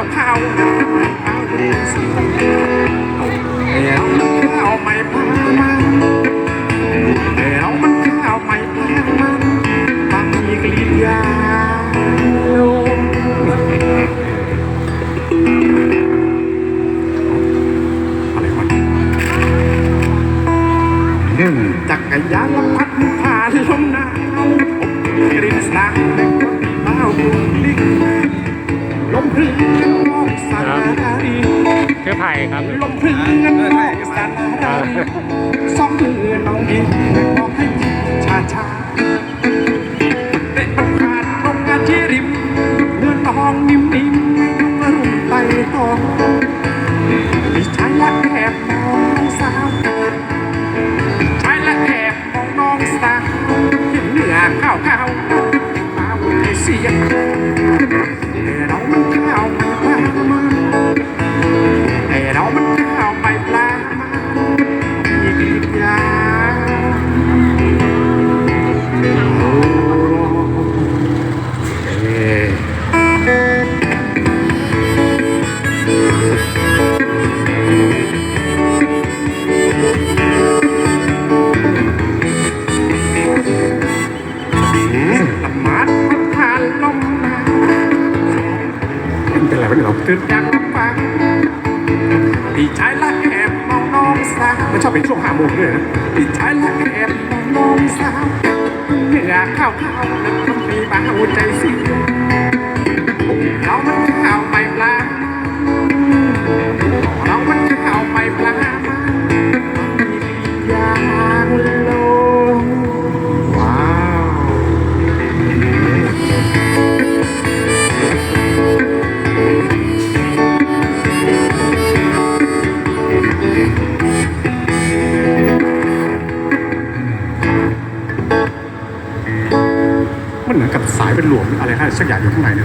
นื้อข้าวข้าวๆเอาเรื่องสิแล้วข้าวไม่พามาแล้วมันข้าวไม่พงมันบางมีกลิ่นยาลมอะไรวะจักรยานละพัดผ่านลมหนาวกลิ่นสางในคนเมาบุลิกลม ชื่อไผ่ครับลมพรึ้งนั้นมองสารีสองมือน้องยิ้มบอกให้ชาชาเตะมันผ่านตรงงานที่ริมเนื้อทองนิ่มๆรุ่มไตทองพี่ชายละแอบมองสาวชายละแอบมองน้องสาวเห็นเนื้อข้าว เราตื่นอยากมาฟังพี่ชายละแอบมองน้องสาวมันชอบเป็นช่วงห้าโมงด้วยนะพี่ชายละแอบมองน้องสาวเหนือข้าวข้าว กับสายเป็นหลวมอะไรให้สักอย่างอยู่ข้างในเนี่ย